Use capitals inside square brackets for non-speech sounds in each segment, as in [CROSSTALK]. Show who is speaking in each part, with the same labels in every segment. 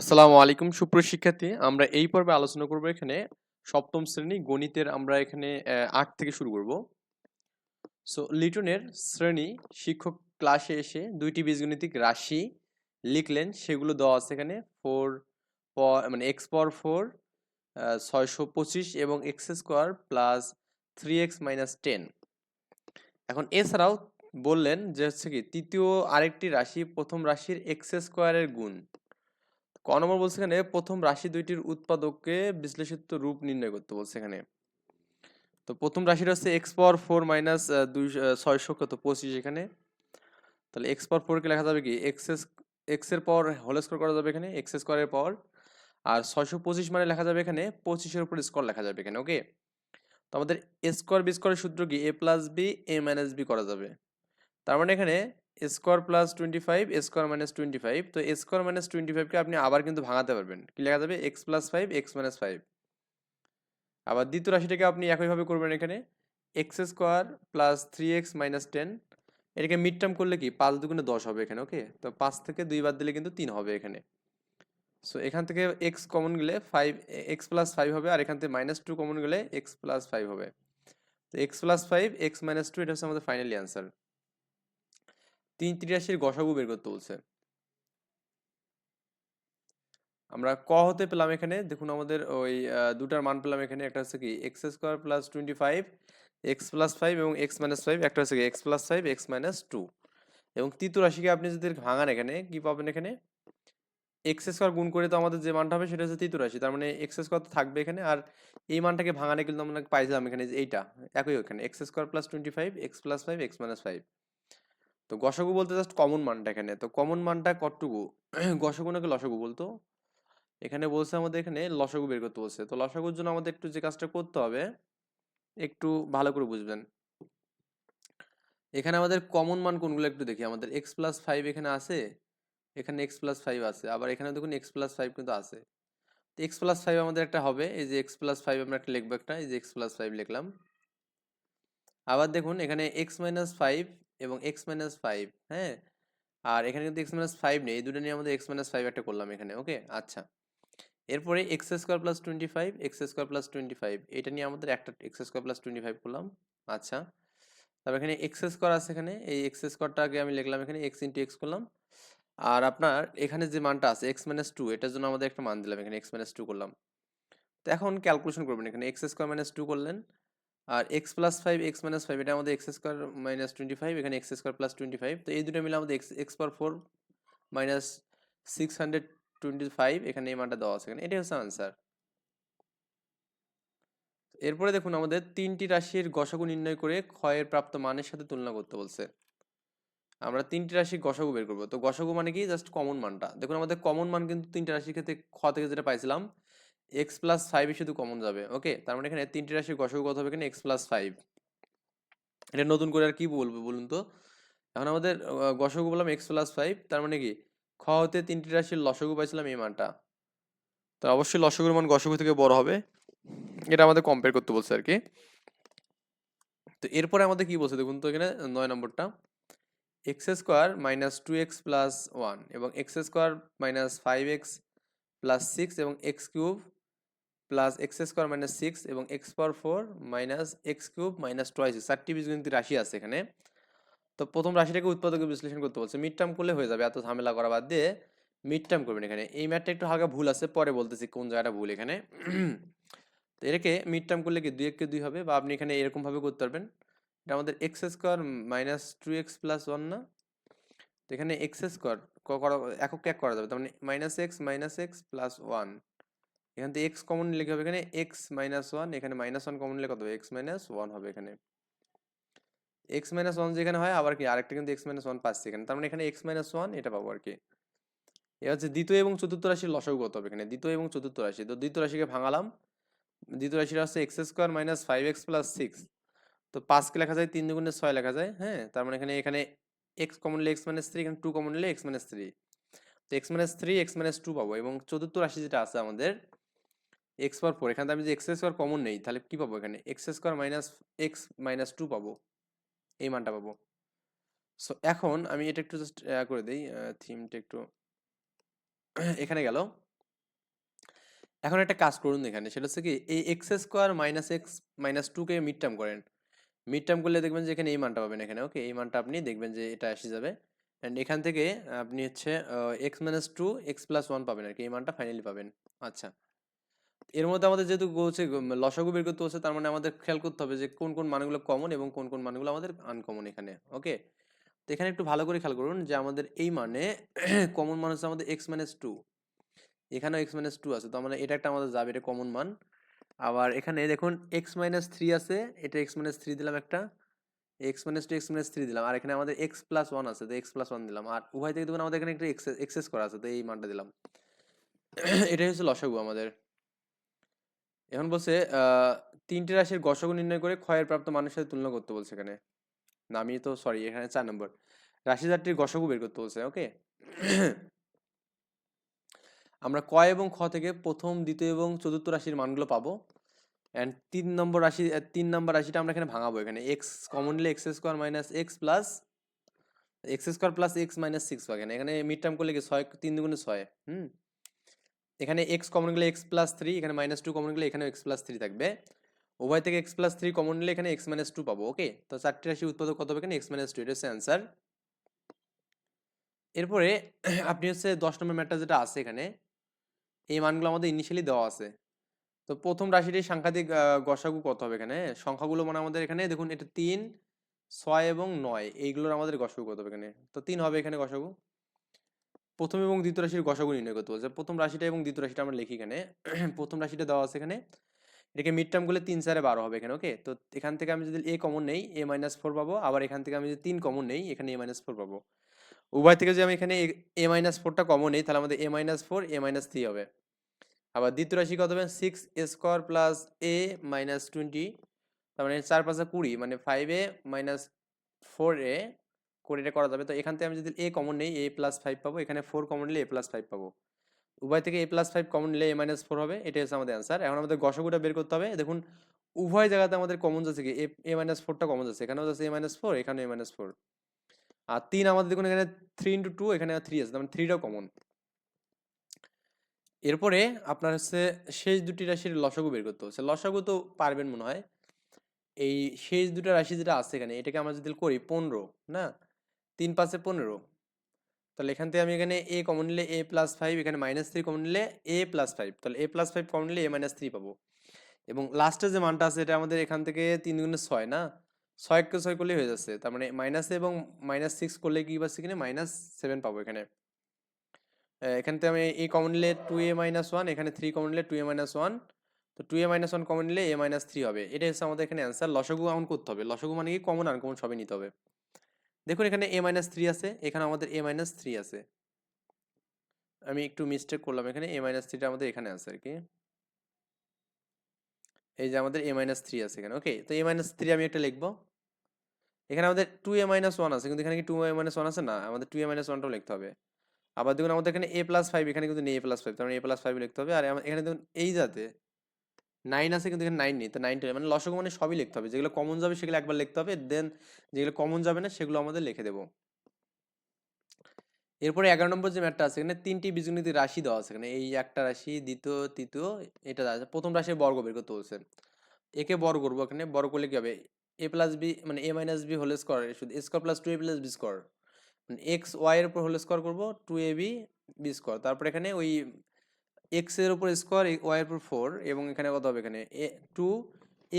Speaker 1: আসসালামু আলাইকুম, সুপ্রিয় শিক্ষার্থী। আমরা এই পর্বে আলোচনা করব এখানে সপ্তম শ্রেণি গণিতের আমরা এখানে আট থেকে শুরু করব। সো লিটনের শ্রেণি শিক্ষক ক্লাসে এসে দুইটি বীজগণিতিক রাশি লিখলেন, সেগুলো দেওয়া আছে এখানে ফোর মানে এক্স পাওয়ার ফোর ছয়শো পঁচিশ এবং x square plus three x minus ten এখন এছাড়াও বললেন যে হচ্ছে কি, তৃতীয় আরেকটি রাশি, প্রথম রাশির এক্স স্কোয়ারের গুণ। ক নম্বর বলছে এখানে, প্রথম রাশি দুইটির উৎপাদককে বিশ্লেষিত রূপ নির্ণয় করতে বলছে এখানে। তো প্রথম রাশিটা হচ্ছে এক্স পাওয়ার ফোর মাইনাস দুই ছয়শো কত পঁচিশ এখানে। তাহলে এক্স পাওয়ার ফোরকে লেখা যাবে কি? এক্স এক্সের পাওয়ার হোল স্কোয়ার করা যাবে এখানে এক্স স্কোয়ারের পাওয়ার আর ছয়শো পঁচিশ মানে লেখা যাবে এখানে, পঁচিশের উপর স্কোয়ার লেখা যাবে এখানে ওকে তো আমাদের এ স্কোয়ার বি স্কোয়ারের সূত্র কি? A plus b a minus b করা যাবে। তার মানে এখানে square plus twenty five square minus twenty five তো স্কোয়ার মাইনাস টোয়েন্টি ফাইভকে আপনি আবার কিন্তু ভাঙাতে পারবেন। কি লেখা যাবে? X plus five x minus five আবার দ্বিতীয় রাশিটাকে আপনি একইভাবে করবেন এখানে। X square plus three x minus ten এটাকে মিড টার্ম করলে কি? পাঁচ দুগুণে দশ হবে এখানে ওকে তো পাঁচ থেকে দুই বাদ দিলে কিন্তু তিন হবে এখানে। সো এখান থেকে এক্স কমন গেলে ফাইভ এক্স প্লাস ফাইভ হবে, আর এখান থেকে মাইনাস টু কমন গেলে এক্স প্লাস ফাইভ হবে। তো x plus five x minus two এটা হচ্ছে আমাদের ফাইনালি অ্যান্সার তিন তিরাশির গসাগু বের করতে বলছে আমরা ক হতে পেলাম এখানে, দেখুন আমাদের ওই দুটার মান পেলাম এখানে, একটা হচ্ছে কি x square plus twenty five x plus five এবং এক্স মাইনাস ফাইভ একটা হচ্ছে কি x plus five x minus two এবং তৃতীয় রাশিকে আপনি যদি ভাঙান এখানে, কি পাবেন এখানে? এক্স স্কোয়ার গুণ করে তো আমাদের যে মানটা হবে, সেটা হচ্ছে তৃতীয় রাশি, তার মানে এক্স স্কোয়ার তো থাকবে এখানে, আর এই মানটাকে ভাঙানে কিন্তু আমরা পাইছিলাম এখানে এইটা, একই ওখানে x square plus twenty five x plus five x minus five তো গসাগু বলতে জাস্ট কমন মানটা এখানে। তো কমন মানটা কতটুকু? [CLEARS THROAT] গসাগু নাকি লসাগু বলতো? এখানে বলছে আমাদের এখানে লসাগু বের করতে বলছে। তো লসাগুর জন্য আমাদের একটু যে কাজটা করতে হবে, একটু ভালো করে বুঝবেন। এখানে আমাদের কমন মান কোনগুলো একটু দেখি। আমাদের এক্স প্লাস ফাইভ এখানে আছে, এখানে এক্স প্লাস ফাইভ আছে। আবার এখানে দেখুন এক্স প্লাস ফাইভ কিন্তু আছে। তো এক্স প্লাস ফাইভ আমাদের একটা হবে, এই যে এক্স প্লাস ফাইভ আমরা একটা লিখব একটা, এই যে এক্স প্লাস ফাইভ লিখলাম। আবার দেখুন এখানে এক্স মাইনাস ফাইভ এবং এক্স মাইনাস ফাইভ হ্যাঁ? আর এখানে কিন্তু এক্স মাইনাস ফাইভ নেই, এই দুটো নিয়ে আমাদের এক্স মাইনাস ফাইভ একটা করলাম এখানে ওকে আচ্ছা। এরপরে x square plus twenty five x square plus twenty five এটা নিয়ে আমাদের একটা x square plus twenty five করলাম আচ্ছা। তারপর এখানে এক্স স্কোয়ার আছে এখানে, এই এক্স স্কোয়ারটাকে আমি লিখলাম এখানে এক্স ইন্টু এক্স করলাম। আর আপনার এখানে যে মানটা আছে এক্স মাইনাস টু এটার জন্য আমাদের একটা মান দিলাম, এখানে এক্স মাইনাস টু করলাম। তো এখন ক্যালকুলেশন করবেন, এখানে এক্স স্কোয়ার মাইনাস টু করলেন আর x plus five x minus five এটা আমাদের x square minus twenty five এখানে x square plus twenty five তো এই দুটো মিলে আমাদের x x per four minus six hundred twenty five এখানে এই মানটা দেওয়া আছে এখানে। এটাই হচ্ছে আনসার এরপরে দেখুন আমাদের তিনটি রাশির গসাগু নির্ণয় করে ক্ষয়ের প্রাপ্ত মানের সাথে তুলনা করতে বলছে। আমরা তিনটি রাশির গসাগু বের করব। তো গসাগু মানে কি? জাস্ট কমন মানটা। দেখুন আমাদের কমন মান কিন্তু তিনটি রাশির ক্ষেত্রে খ থেকে যেটা পাইছিলাম এক্স প্লাস ফাইভে শুধু কমন যাবে ওকে তার মানে এখানে তিনটি রাশির গসাগু কত হবে এখানে এক্স প্লাস ফাইভ এটা নতুন করে আর কি বলব বলুন তো? এখন আমাদের গসাগু বললাম এক্স প্লাস ফাইভ তার মানে কি? খ হতে তিনটি রাশির লসাগু পাইছিলাম এই মানটা। তো অবশ্যই লসাগুর মান গসাগু থেকে বড় হবে। এটা আমাদের কম্পেয়ার করতে বলছে আর কি। তো এরপরে আমাদের কি বলছে দেখুন তো এখানে, নয় নম্বরটা। X square minus two x plus one এবং x square minus five x plus six এবং x cube plus x square minus six এবং x power four minus x cube minus twice চারটি বীজগণিত রাশি আছে এখানে। তো প্রথম রাশিটাকে উৎপাদকে বিশ্লেষণ করতে বলছে মিড টার্ম করলে হয়ে যাবে, এত ঝামেলা করা বাদ দিয়ে মিড টার্ম করবেন এখানে। এই ম্যাথটা একটু হালকা ভুল আছে, পরে বলতেছি কোন জায়গাটা ভুল এখানে। তো এটাকে মিড টার্ম করলে কি দুই এককে দুই হবে? বা আপনি এখানে এরকম ভাবে করতে পারবেন। এটা আমাদের x square minus two x plus one না? তো এখানে এক্স স্কোয়ার করা একক এক করা যাবে? তার মানে minus x minus x plus one এখান থেকে এক্স কমন লিখে হবে এখানে? এক্স মাইনাস ওয়ান এখানে মাইনাস ওয়ান কমন লিখে কত এক্স মাইনাস ওয়ান হবে এখানে। এক্স মাইনাস ওয়ান যেখানে হয়, আবার কি? আরেকটা কিন্তু এক্স মাইনাস ওয়ান পাচ্ছি এখানে। তার মানে এখানে এক্স মাইনাস ওয়ান এটা পাবো আর কি। এ হচ্ছে দ্বিতীয় এবং চতুর্থ রাশির লসাগু কত হবে এখানে? দ্বিতীয় এবং চতুর্থ রাশি। তো দ্বিতীয় রাশিকে ভাঙালাম। দ্বিতীয় রাশিটা হচ্ছে x square minus five x plus six তো পাঁচকে লেখা যায় তিন দুগুণে ছয় লেখা যায় হ্যাঁ? তার মানে এখানে এখানে এক্স কমন নিলে এক্স মাইনাস থ্রি এখানে টু কমন নিলে এক্স মাইনাস থ্রি তো x minus three x minus two পাবো। এবং চতুর্থ রাশি যেটা আছে আমাদের এক্স পাওয়ার ফোর এখানে আমি যে এক্স স্কোয়ার কমন নেই, তাহলে কি পাবো এখানে? X square minus x minus two পাবো, এই মানটা পাবো। সো এখন আমি এটা একটু জাস্ট করে দিই থিমটা একটু। এখানে গেল। এখন একটা কাজ করুন এখানে, সেটা হচ্ছে কি, এই x square minus x minus টুকে মিড টার্ম করেন। মিড টার্ম করলে দেখবেন যে এখানে এই মানটা পাবেন এখানে ওকে এই মানটা আপনি দেখবেন যে এটা এসে যাবে। অ্যান্ড এখান থেকে আপনি হচ্ছে x minus two x plus one পাবেন আর কি, এই মানটা ফাইনালি পাবেন। আচ্ছা। এর মধ্যে আমাদের যেহেতু হচ্ছে লসাগু বের করতে হচ্ছে, তার মানে আমাদের খেয়াল করতে হবে যে কোন কোন মানগুলো কমন এবং কোন কোন মানগুলো আমাদের আনকমন এখানে ওকে তো এখানে একটু ভালো করে খেয়াল করুন যে আমাদের এই মানে [CLEARS THROAT] কমন মান হচ্ছে আমাদের এক্স মাইনাস টু এখানেও এক্স মাইনাস টু আছে তো মানে এটা একটা আমাদের যাবে, এটা কমন মান। আবার এখানে দেখুন এক্স মাইনাস থ্রি আছে, এটা এক্স মাইনাস থ্রি দিলাম একটা x minus two x minus three দিলাম, আর এখানে আমাদের এক্স প্লাস ওয়ান আছে, তো এক্স প্লাস ওয়ান দিলাম, আর উভয় থেকে দেখুন আমাদের এখানে একটা এক্সেস করা আছে, তো এই মানটা দিলাম। [CLEARS THROAT] এটাই হচ্ছে লসাগু আমাদের। এখন বলছে তিনটি রাশির গসাগু নির্ণয় করে ক্ষয়ের প্রাপ্ত মানুষের সাথে তুলনা করতে বলছে এখানে। না, আমি তো সরি এখানে চার নম্বর। রাশি চারটির গসাগু বের করতে বলছে ওকে আমরা ক এবং খ থেকে প্রথম, দ্বিতীয় এবং চতুর্থ রাশির মানগুলো পাবো। অ্যান্ড তিন নম্বর রাশি তিন নম্বর রাশিটা আমরা এখানে ভাঙাবো এখানে। X commonly x square minus x plus x square plus x minus six পাবেন এখানে। মিড টার্ম করলে কি ছয়, তিন দুগুণে ছয়, হুম? এখানে এক্স কমন গেলে এক্স প্লাস থ্রি এখানে মাইনাস টু কমন গেলে এখানেও এক্স প্লাস থ্রি থাকবে। উভয় থেকে এক্স প্লাস থ্রি কমন নিলে এখানে এক্স মাইনাস টু পাবো ওকে তো চারটি রাশি উৎপাদক কত হবে এখানে? এক্স মাইনাস টু এটা হচ্ছে অ্যান্সার এরপরে [CLEARS THROAT] আপনি হচ্ছে দশ নম্বর ম্যাটটা যেটা আছে এখানে, এই মানগুলো আমাদের ইনিশিয়ালি দেওয়া আছে। তো প্রথম রাশিটির সাংখ্যাতিক গসাগু কত হবে এখানে? সংখ্যাগুলো মানে আমাদের এখানে, দেখুন, এটা তিন, ছয় এবং নয়, এইগুলোর আমাদের গসাগু কত হবে এখানে? তো তিন হবে এখানে গসাগু। প্রথম এবং দ্বিতীয় রাশির গসাগু নির্ণয় করতে বলছে। প্রথম রাশিটা এবং দ্বিতীয় রাশিটা আমরা লিখি এখানে। [CLEARS THROAT] প্রথম রাশিটা দেওয়া আছে এখানে। এটাকে মিড টার্ম করলে তিন চারে বারো হবে এখানে ওকে তো এখান থেকে আমি যদি এ কমন নেই এ মাইনাস ফোর পাবো। আবার এখান থেকে আমি যদি তিন কমন নেই, এখানে এ মাইনাস ফোর পাবো। উভয় থেকে যদি আমি এখানে এ মাইনাস ফোরটা কমন নেই, তাহলে আমাদের a minus four a minus three হবে। আবার দ্বিতীয় রাশি কত হবে? Six square plus a minus twenty তার মানে চার পাঁচা কুড়ি মানে five a minus four a করে এটা করা যাবে। তো এখান থেকে আমি যদি এ কমন নেই এ প্লাস ফাইভ পাবো। এখানে ফোর কমন নিলে এ প্লাস ফাইভ পাবো। উভয় থেকে এ প্লাস ফাইভ কমন নিলে এ মাইনাস ফোর হবে, এটাই হচ্ছে আমাদের অ্যান্সার এখন আমাদের গসগুটা বের করতে হবে। দেখুন, উভয় জায়গাতে আমাদের কমন যাচ্ছে কি? এ মাইনাস ফোরটা কমন যাচ্ছে। এখানেও যাচ্ছে এ মাইনাস ফোর এখানে এ মাইনাস ফোর আর তিন আমাদের দেখুন, এখানে থ্রি ইন্টু টু এখানে থ্রি আছে। মানে থ্রিটাও কমন এরপরে আপনার হচ্ছে শেষ দুটি রাশির লসাগু বের করতে হচ্ছে লসাগু তো পারবেন মনে হয়। এই শেষ দুটো রাশি যেটা আছে এখানে, এটাকে আমরা যদি করি পনেরো, না? তিন পাঁচে পনেরো। তাহলে এখান থেকে আমি এখানে এ কমন নিলে এ প্লাস ফাইভ এখানে মাইনাস থ্রি কমন নিলে এ প্লাস ফাইভ তাহলে এ প্লাস ফাইভ কমন নিলে এ মাইনাস থ্রি পাবো। এবং লাস্টে যে মানটা আছে, এটা আমাদের এখান থেকে তিন গুণে ছয় না? ছয়কে ছয় করলেই হয়ে যাচ্ছে। তার মানে মাইনাস এবং মাইনাস সিক্স করলে কি পাচ্ছি এখানে? মাইনাস সেভেন পাবো এখানে। এখান থেকে আমি এ কমন নিলে টু এ মাইনাস ওয়ান এখানে থ্রি কমন নিলে টু এ মাইনাস ওয়ান তো two a minus one common নিলে এ মাইনাস থ্রি হবে। এটা হচ্ছে আমাদের এখানে অ্যান্সার লসগু এমন করতে হবে। লসগু মানে কি? কমন আনকমন সবই নিতে হবে। দেখুন, এখানে এ মাইনাস থ্রি আছে, এখানে আমাদের এ মাইনাস থ্রি আছে। আমি একটু মিস্টেক করলাম, এখানে এ মাইনাস থ্রিটা আমাদের এখানে আছে আর কি। এই যে আমাদের এ মাইনাস থ্রি আছে এখানে ওকে তো এ মাইনাস থ্রি আমি একটা লিখব। এখানে আমাদের টু এ মাইনাস ওয়ান আছে, কিন্তু এখানে কি টু এ মাইনাস ওয়ান আছে? না, আমাদের টু এ মাইনাস ওয়ানটাও লিখতে হবে। আবার দেখুন, আমাদের এখানে এ প্লাস ফাইভ এখানে কিন্তু এ প্লাস ফাইভ তার এ প্লাস ফাইভ লিখতে হবে। আর এখানে দেখুন, এই যাতে নাইন আছে কিন্তু এখানে নাইন নেই। তো নাইনটা মানে লসগু মানে সবই লিখতে হবে। যেগুলো কমন যাবে সেগুলো একবার লিখতে হবে। দেন যেগুলো কমন যাবে না সেগুলো আমাদের লিখে দেবো। এরপরে এগারো নম্বর যে ম্যাটটা আছে, এখানে তিনটি বীজগণিত রাশি দেওয়া আছে। এখানে এই একটা রাশি, দ্বিতীয়, তৃতীয়, এটা আছে। প্রথম রাশির বর্গ বের করতে বলছে একে বর্গ করব এখানে। বর্গ করলে কি হবে? এ প্লাস বি মানে a minus b whole square শুধু। Square plus two a plus b square মানে এক্স ওয়াই এর উপর হোল স্কোয়ার করব। Two a b b square তারপর এখানে ওই এক্সের উপর স্কোয়ার ওয়াই এর উপর ফোর এবং এখানে কত হবে এখানে? A two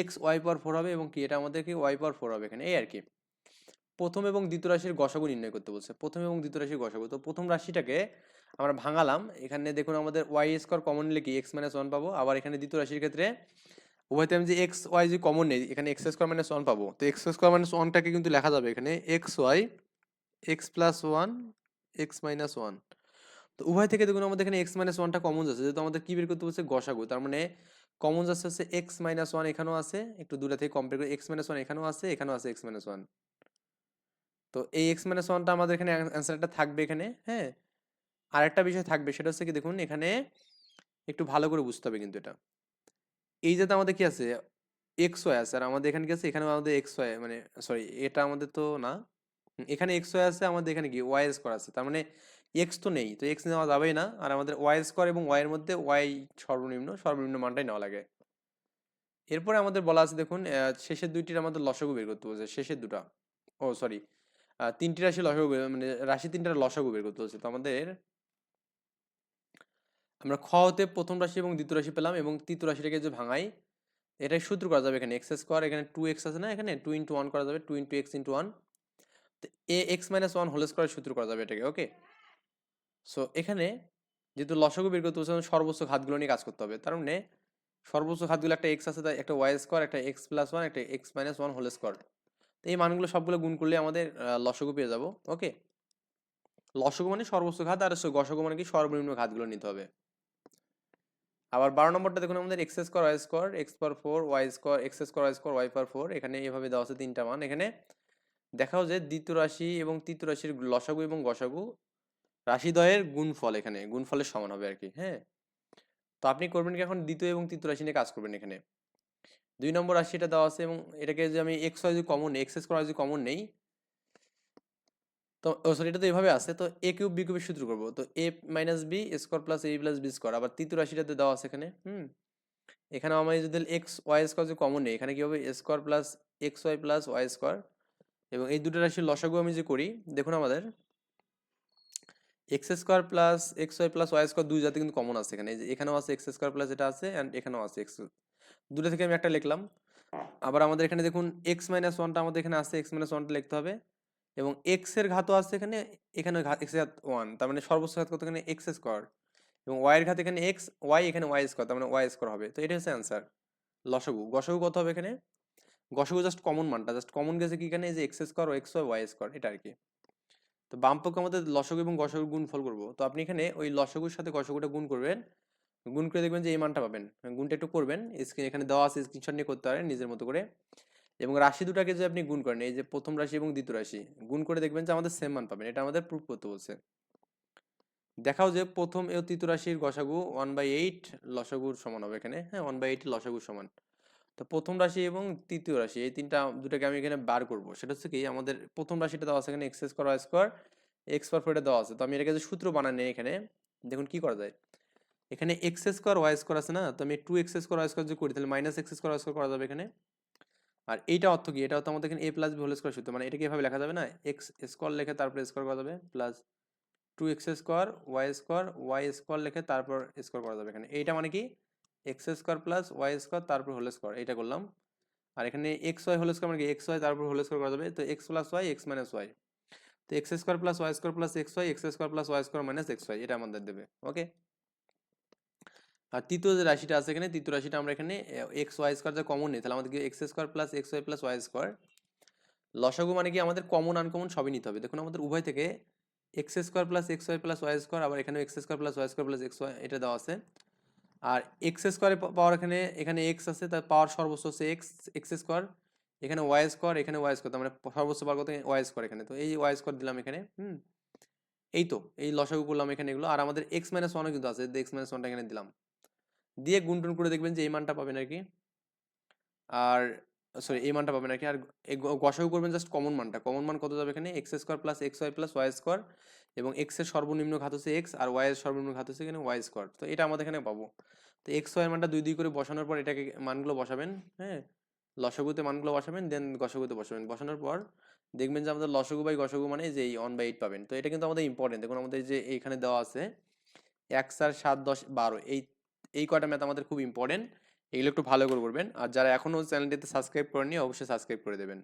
Speaker 1: x y power four হবে, এবং কি? এটা আমাদের কি ওয়াই পাওয়ার ফোর হবে এখানে, এই আর কি। প্রথম এবং দ্বিতীয় রাশির গসাগু নির্ণয় করতে বলছে। প্রথম এবং দ্বিতীয় রাশির গসাগু। তো প্রথম রাশিটাকে আমরা ভাঙালাম। এখানে দেখুন আমাদের ওয়াই স্কোয়ার কমন নিলে কি? এক্স মাইনাস ওয়ান পাবো। আবার এখানে দ্বিতীয় রাশির ক্ষেত্রে উভয়তে আমি যে এক্স ওয়াই যদি কমন নেই, এখানে এক্স স্কোয়ার মাইনাস ওয়ান পাবো। তো এক্স স্কোয়ার মাইনাস ওয়ানটাকে কিন্তু লেখা যাবে এখানে। X y x plus one x minus one তো উভয় থেকে দেখুন আমাদের এখানে এক্স মাইনাস ওয়ানটা কমন যাচ্ছে যেহেতু আমাদের কি বের করতে বলছে? গসাগু। তার মানে কমন যাচ্ছে হচ্ছে এক্স মাইনাস ওয়ান এখানেও আছে, একটু দূরে থেকে কম্পেয়ার করে এক্স মাইনাস ওয়ান এখানেও আছে এখানেও আছে এক্স মাইনাস ওয়ান তো এই এক্স মাইনাস ওয়ানটা আমাদের এখানে অ্যান্সারটা থাকবে এখানে হ্যাঁ? আর একটা বিষয় থাকবে, সেটা হচ্ছে কি দেখুন, এখানে একটু ভালো করে বুঝতে হবে কিন্তু এটা। এই যাতে আমাদের কি আছে? এক্স ওয়াই আছে, আর আমাদের এখানে কি আছে? এখানে আমাদের এক্স ওয়াই মানে সরি এটা আমাদের তো না। এখানে এক্স ওয়াই আছে, আমাদের এখানে কি? ওয়াই স্কোয়ার আছে। তার মানে এক্স তো নেই, তো এক্স নেওয়া যাবেই না। আর আমাদের ওয়াই স্কোয়ার এবং ওয়াই এর মধ্যে ওয়াই সর্বনিম্ন সর্বনিম্ন মানটাই নেওয়া লাগে। এরপরে আমাদের বলা আছে, দেখুন শেষের দুইটির আমাদের লসাগু বের করতে বলছে, শেষের দুটা। ও সরি তিনটি রাশি লসাগু মানে রাশি তিনটার লসাগু বের করতে বলছে। তো আমাদের আমরা খ হতে প্রথম রাশি এবং দ্বিতীয় রাশি পেলাম এবং তৃতীয় রাশিটাকে যে ভাঙাই, এটাই সূত্র করা যাবে এখানে। এক্স স্কোয়ার এখানে টু এক্স আছে না এখানে? টু ইন্টু ওয়ান করা যাবে two into x into one a x minus one whole square সূত্র করা যাবে এটাকে ওকে সো এখানে যেহেতু লসাগু বের করতে বলছে, সর্বোচ্চ ঘাতগুলো নিয়ে কাজ করতে হবে। তার মানে সর্বোচ্চ ঘাতগুলো একটা এক্স আছে, তাই একটা ওয়াই স্কোয়ার একটা এক্স প্লাস ওয়ান একটা x minus one whole square তো এই মানগুলো সবগুলো গুণ করলে আমাদের লসাগু পেয়ে যাব। ওকে লসাগু মানে সর্বোচ্চ ঘাত আর গসাগু মানে কি সর্বনিম্ন ঘাতগুলো নিতে হবে। আবার বারো নম্বরটা দেখুন আমাদের x square y square x per four y square x square y square y per four এখানে এভাবে দেওয়া আছে তিনটা মান। এখানে দেখাও যে দ্বিতীয় রাশি এবং তৃতীয় রাশির লসাগু এবং গসাগু রাশিদ্বয়ের গুণফল এখানে, গুণফলের সমান হবে আর কি হ্যাঁ? তো আপনি করবেন কি এখন দ্বিতীয় এবং তৃতীয় রাশি নিয়ে কাজ করবেন এখানে। দুই নম্বর রাশি এটা দেওয়া আছে এবং এটাকে যে আমি এক্স যদি কমন এক্স এস স্কোয়ার যদি কমন নেই, তো সরি এটা তো এভাবে আছে, তো এ কিউব বি কিউবের সূত্র করব, তো a minus b square plus a plus b square আবার তৃতীয় রাশিটাতে দেওয়া আছে এখানে, হুম? এখানে আমার যদি এক্স ওয়াই স্কোয়ার যদি কমন নেই, এখানে কি হবে? Square plus x y plus y square এবং এই দুটো রাশির লসাগু আমি যে করি, দেখুন আমাদের x square plus x y plus y square দুই জাতি কিন্তু কমন আছে এখানে। এখানেও আছে এক্স স্কোয়ার প্লাস এটা আছে অ্যান্ড এখানেও আছে এক্স দুটো থেকে আমি একটা লিখলাম। আবার আমাদের এখানে দেখুন এক্স মাইনাস ওয়ানটা আমাদের এখানে আছে এক্স মাইনাস ওয়ানটা লিখতে হবে। এবং এক্সের ঘাতও আছে এখানে এখানে এক্স ঘাত ওয়ান তার মানে সর্বোচ্চ ঘাত কত এখানে? এক্স স্কোয়ার এবং ওয়াই এর ঘাত এখানে এক্স ওয়াই এখানে ওয়াই স্কোয়ার তার মানে ওয়াই স্কোয়ার হবে। তো এটা হচ্ছে অ্যান্সার লসাগু, গসাগু কত হবে এখানে? গসাগু জাস্ট কমন মানটা জাস্ট কমন গেছে কি এখানে? এই যে এক্স স্কোয়ার ও এক্স ওয়াই স্কোয়ার এটা আর কি। তো বাম পক্ষে আমাদের লসাগু এবং গসাগুর গুণ ফল করব। তো আপনি এখানে ওই লসাগুর সাথে গসাগুটা গুণ করবেন। গুণ করে দেখবেন যে এই মানটা পাবেন। গুণটা একটু করবেন। স্ক্রিন এখানে দেওয়া আছে স্ক্রিনশট নিয়ে করতে পারেন নিজের মতো করে। এবং রাশি দুটাকে যে আপনি গুণ করেন, এই যে প্রথম রাশি এবং দ্বিতীয় রাশি, গুণ করে দেখবেন যে আমাদের সেম মান পাবেন। এটা আমাদের প্রুফ করতে বলছে। দেখাও যে প্রথম এবং তৃতীয় রাশির গসাগু ওয়ান বাই এইট লসাগুর সমান হবে এখানে। হ্যাঁ ওয়ান বাই এইট লসাগুর সমান। তো প্রথম রাশি এবং তৃতীয় রাশি, এই তিনটা দুটাকে আমি এখানে বার করব। সেটা হচ্ছে কি, আমাদের প্রথম রাশিটা দেওয়া আছে এখানে x square square x per four দেওয়া আছে। তো আমি এটাকে যে সূত্র বানাই নিই এখানে, দেখুন কি করা যায়। এখানে এক্স স্কোয়ার ওয়াই স্কোয়ার আছে না, তো আমি two x square y square যদি করি, তাহলে মাইনাস এক্স স্কোয়ার স্কোয়ার করা যাবে এখানে। আর এইটা অর্থ কি, এটা অর্থ আমাদের এখানে a plus b whole square সূত্র মানে এটাকে এভাবে লেখা যাবে না এক্স স্কোয়ার লিখে তারপর স্কোয়ার করা যাবে plus two x square y square y square লিখে তারপর স্কোয়ার করা যাবে এখানে। এইটা মানে কি x square plus y square, তারপর হোল স্কোয়ার, এইটা করলাম। আর এখানে এক্স ওয়াই, হোল স্কোয়ার মানে এক্স ওয়াই, তারপর হোল স্কোয়ার করা যাবে। তো x plus y, x minus y. তো x square plus y square plus x y, x square plus y square minus x y, এটা আমাদের দেবে, ওকে? আর তৃতীয় যে রাশিটা আছে এখানে, তৃতীয় রাশিটা আমরা এখানে এক্স ওয়াই স্কোয়ার যা কমন নেই, তাহলে আমাদেরকে x square plus x y plus y square, লসাগু মানে কি? আমাদের কমন আনকমন সবই নিতে হবে। দেখুন, আমাদের উভয় থেকে x square plus x y plus y square, আবার এখানে x square plus y square plus x y, এটা দেওয়া আছে। আর এক্স স্কোয়ারের পাওয়ার এখানে এখানে এক্স আছে, তার পাওয়ার সর্বোচ্চ হচ্ছে এক্স এক্স স্কোয়ার এখানে ওয়াই স্কোয়ার এখানে ওয়াই স্কোয়ার মানে সর্বোচ্চ পাওয়ার কত ওয়াই স্কোয়ার এখানে। তো এই ওয়াই স্কোয়ার দিলাম এখানে, হুম, এই তো, এই লসাগু করলাম এখানে এগুলো, আর আমাদের এক্স মাইনাস ওয়ানও কিন্তু আছে এক্স মাইনাস ওয়ানটা এখানে দিলাম। দিয়ে গুনটুন করে দেখবেন যে এই মানটা পাবেন আর কি। আর সরি এই মানটা পাবেন আর গসাগু করবেন জাস্ট কমন মানটা। কমন মান কত যাবে এখানে? X square plus x y plus y square এবং এক্সের সর্বনিম্ন ঘাত হচ্ছে এক্স আর ওয়াই এর সর্বনিম্ন ঘাত হচ্ছে এখানে ওয়াই স্কোয়ার তো এটা আমাদের এখানে পাবো। তো এক্স ওয়াই মানটা দুই দুই করে বসানোর পর এটাকে মানগুলো বসাবেন হ্যাঁ? লসাগুতে মানগুলো বসাবেন দেন গসাগুতে বসাবেন। বসানোর পর দেখবেন যে আমাদের লসাগু বাই গসাগু মানে যে এই ওয়ান বাই এইট পাবেন। তো এটা কিন্তু আমাদের ইম্পর্টেন্ট দেখুন আমাদের যে এইখানে দেওয়া আছে এক চার সাত, দশ, বারো, এই এই কয়টা ম্যাথ আমাদের খুব ইম্পর্টেন্ট এগুলো একটু ভালো করে করবেন আর যারা এখনও চ্যানেলটিতে সাবস্ক্রাইব করেনি অবশ্যই সাবস্ক্রাইব করে দেবেন।